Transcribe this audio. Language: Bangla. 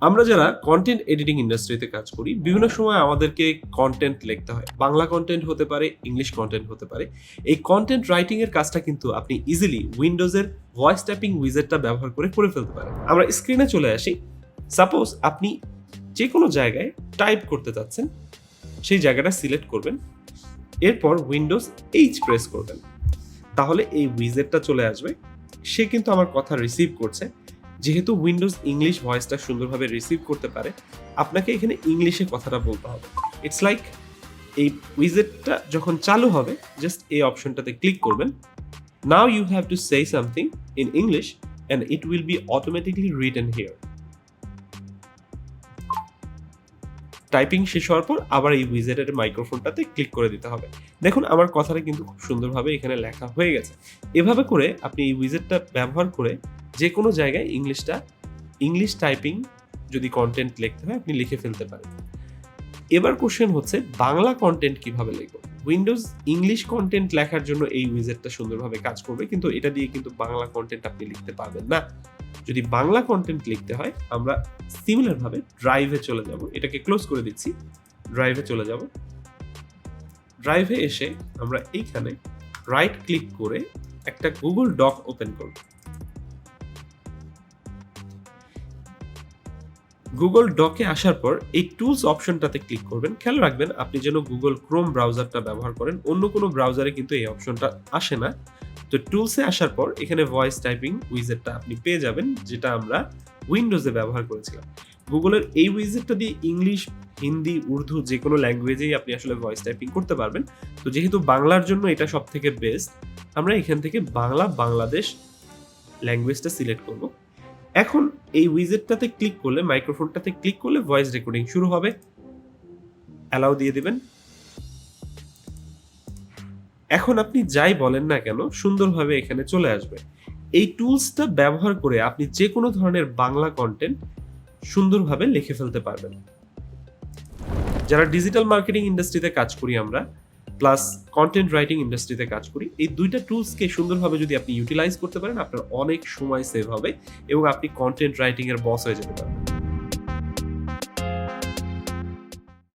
আমরা যারা কন্টেন্ট এডিটিং ইন্ডাস্ট্রিতে কাজ করি, বিভিন্ন সময় আমাদেরকে কন্টেন্ট লিখতে হয়। বাংলা কন্টেন্ট হতে পারে ইংলিশ কন্টেন্ট হতে পারে। এই কন্টেন্ট রাইটিং এর কাজটা কিন্তু আপনি ইজিলি উইন্ডোজের ভয়েস টাইপিং উইজেটটা ব্যবহার করে করে ফেলতে পারেন। আমরা স্ক্রিনে চলে আসি। সাপোজ আপনি যে কোনো জায়গায় টাইপ করতে চাচ্ছেন, সেই জায়গাটা সিলেক্ট করবেন। এরপর উইন্ডোজ এইচ প্রেস করবেন। তাহলে এই উইজেটটা চলে আসবে। সে কিন্তু আমার কথা রিসিভ করছে। যেহেতু উইন্ডোজ ইংলিশ ভয়েসটা সুন্দরভাবে রিসিভ করতে পারে, আপনাকে এখানে ইংলিশে কথাটা বলতে হবে। ইটস লাইক এই উইজেটটা যখন চালু হবে জাস্ট এই অপশনটাতে ক্লিক করবেন। Now you have to say something in English and it will be automatically written here typing শেষ হওয়ার পর আবার এই উইজেটের মাইক্রোফোনটাতে ক্লিক করে দিতে হবে। দেখুন, আমার কথাটা কিন্তু খুব সুন্দরভাবে এখানে লেখা হয়ে গেছে। এভাবে করে আপনি এই উইজেটটা ব্যবহার করে যে কোনো জায়গায় ইংলিশটা, ইংলিশ টাইপিং যদি কন্টেন্ট লিখতে হয়, আপনি লিখে ফেলতে পারেন। এবার কোশ্চেন হচ্ছে, বাংলা কন্টেন্ট কীভাবে লিখব? উইন্ডোজ ইংলিশ কন্টেন্ট লেখার জন্য এই উইজেটটা সুন্দরভাবে কাজ করবে, কিন্তু এটা দিয়ে কিন্তু বাংলা কন্টেন্ট আপনি লিখতে পারবেন না। যদি বাংলা কন্টেন্ট লিখতে হয়, আমরা সিমিলারভাবে ড্রাইভে চলে যাব। এটাকে ক্লোজ করে দিচ্ছি ড্রাইভে চলে যাব। ড্রাইভে এসে আমরা এইখানে রাইট ক্লিক করে একটা গুগল ডক ওপেন করব। গুগল ডকে আসার পর এই টুলস অপশনটাতে ক্লিক করবেন। খেয়াল রাখবেন, আপনি যেন গুগল ক্রোম ব্রাউজারটা ব্যবহার করেন, অন্য কোনো ব্রাউজারে কিন্তু এই অপশনটা আসে না। তো টুলসে আসার পর এখানে ভয়েস টাইপিং উইজেটটা আপনি পেয়ে যাবেন, যেটা আমরা উইন্ডোজে ব্যবহার করেছিলাম। গুগলের এই উইজেটটা দিয়ে ইংলিশ হিন্দি উর্দু যে কোনো ল্যাঙ্গুয়েজেই আপনি আসলে ভয়েস টাইপিং করতে পারবেন। তো যেহেতু বাংলার জন্য এটা সব থেকে বেস্ট আমরা এখান থেকে বাংলা বাংলাদেশ ল্যাঙ্গুয়েজটা সিলেক্ট করব। এখন এই উইজেটটাতে ক্লিক করলে মাইক্রোফোনটাতে ক্লিক করলে ভয়েস রেকর্ডিং শুরু হবে। অ্যালাউ দিয়ে দিবেন। এখন আপনি যাই বলেন না কেন, সুন্দরভাবে এখানে চলে আসবে। এই টুলসটা ব্যবহার করে আপনি যে কোনো ধরনের বাংলা কন্টেন্ট সুন্দরভাবে লিখে ফেলতে পারবেন। যারা ডিজিটাল মার্কেটিং ইন্ডাস্ট্রিতে কাজ করি আমরা প্লাস কন্টেন্ট রাইটিং ইন্ডাস্ট্রিতে কাজ করি। এই দুইটা টুলসকে সুন্দরভাবে যদি আপনি ইউটিলাইজ করতে পারেন, আপনার অনেক সময় সেভ হবে এবং আপনি কন্টেন্ট রাইটিংয়ের বস হয়ে যেতে পারবেন।